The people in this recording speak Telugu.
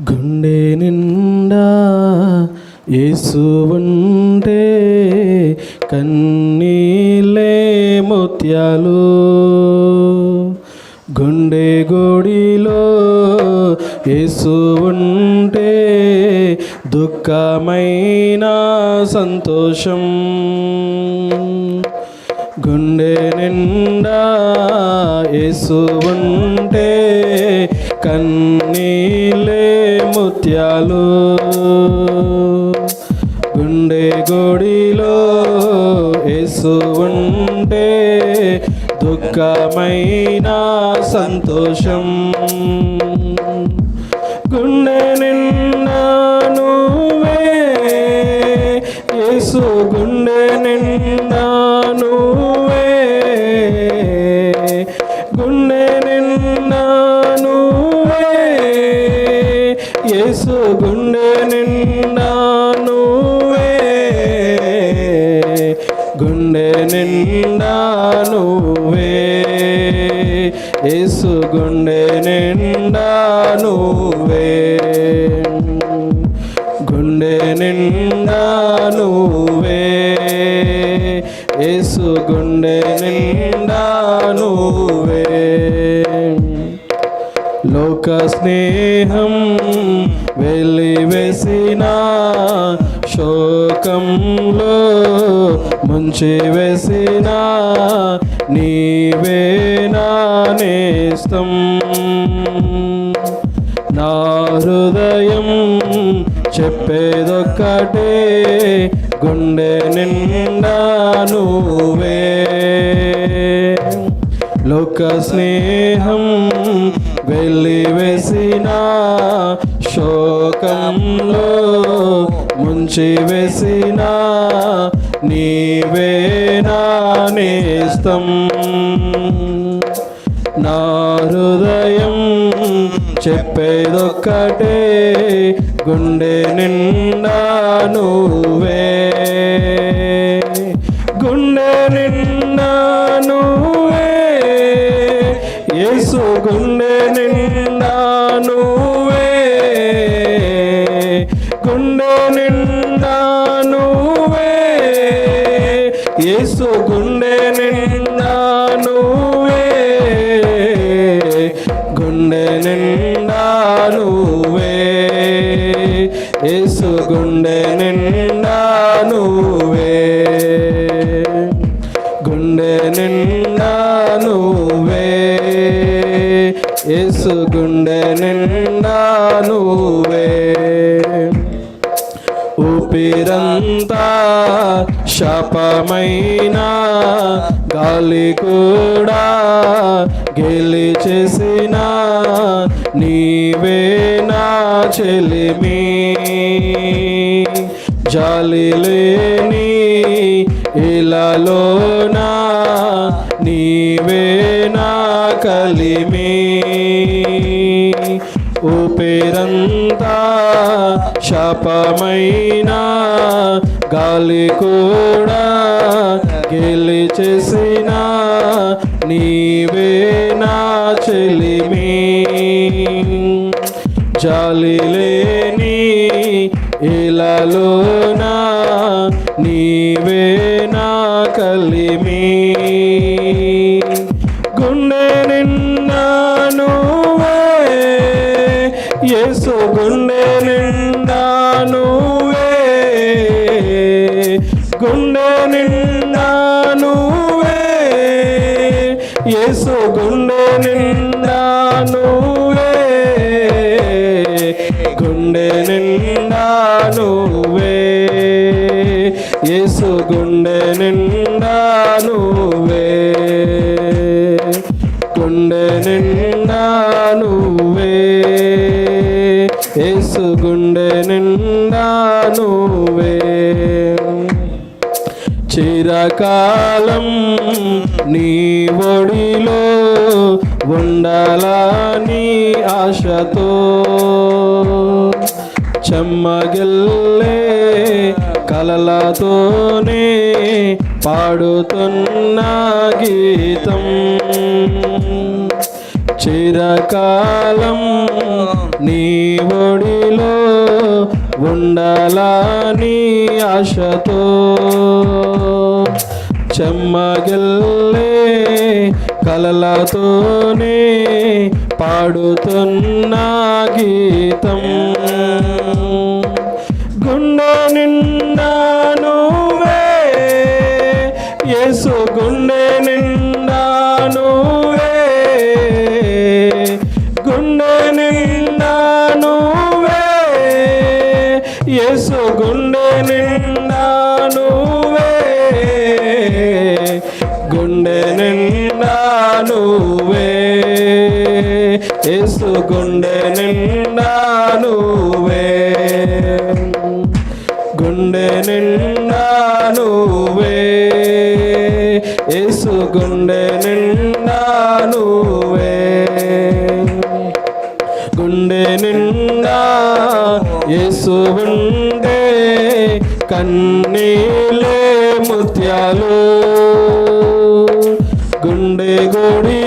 గుండె నిండా యేసు ఉంటే కన్నీలే ముత్యాలు. గుండె గోడిలో యేసు ఉంటే దుఃఖమైన సంతోషం. గుండె నిండా యేసు ఉంటే కన్నీ హృదయాలు గుండె గొడిలో యేసు ఉంటే దుఃఖమైన సంతోషం. గుండె నిన్న నువ్వే యేసు గుండె నిండా నువ్వే గుండె నిండా నువ్వే యేసు గుండె నిండా నువ్వే లోక స్నేహం వెలివేసిన శోకంలో ముంచి వేసిన నీవే నా నేస్తం. నా హృదయం చెప్పేదొక్కటే గుండె నిండా నువ్వే. లోక స్నేహం వెలివేసిన శోకంలో ముంచి వేసిన నీవే నా నేస్తం. నా హృదయం చెప్పేదొక్కటే గుండె నిండా నువ్వే. గుండె నిండా నువ్వే. యేసు గుండె నిండా నువ్వే. గుండె నిండా నువ్వే. యేసు గుండె నిండా నువ్వే. గుండె నిండా నువ్వే. యేసు గుండె నిండా నువ్వే. ఊపిరంతా శాపమైన గాలి కూడా గెలిచేసిన నీవేనా చెలిమి. జాలి లేని ఇలాలోనా నీవే నా కలిమి. ఊపిరంతా శాపమైన గాలి కూడా గెలిచేసిన నీవే నా చెలిమి. జాలి లేని ఇలాలోనా నీవే నా కలిమి. గుండె నిండా నువ్వే. యేసు గుండె నిండా నువ్వే. గుండె నిండా నువ్వే. యేసు గుండె నిండా నువ్వే. గుండె నిండా నువ్వే. యేసు గుండె నిండా నువ్వే. చిరకాలం నీ ఒడిలో ఉండాలని ఆశతో చెమ్మగిల్లే కలలతోనే పాడుతున్న గీతం. చిరకాలం నీ ఒడిలో ఉండాలని ఆశతో చెమ్మగిల్లే కలలతోనే పాడుతున్న గీతం. గుండె నిన్న గుండె నిండా నువ్వే. యేసు గుండె నిండా నువ్వే. గుండె నిండా యేసు ఉండే కన్నీలే ముత్యాలు. గుండె గోడి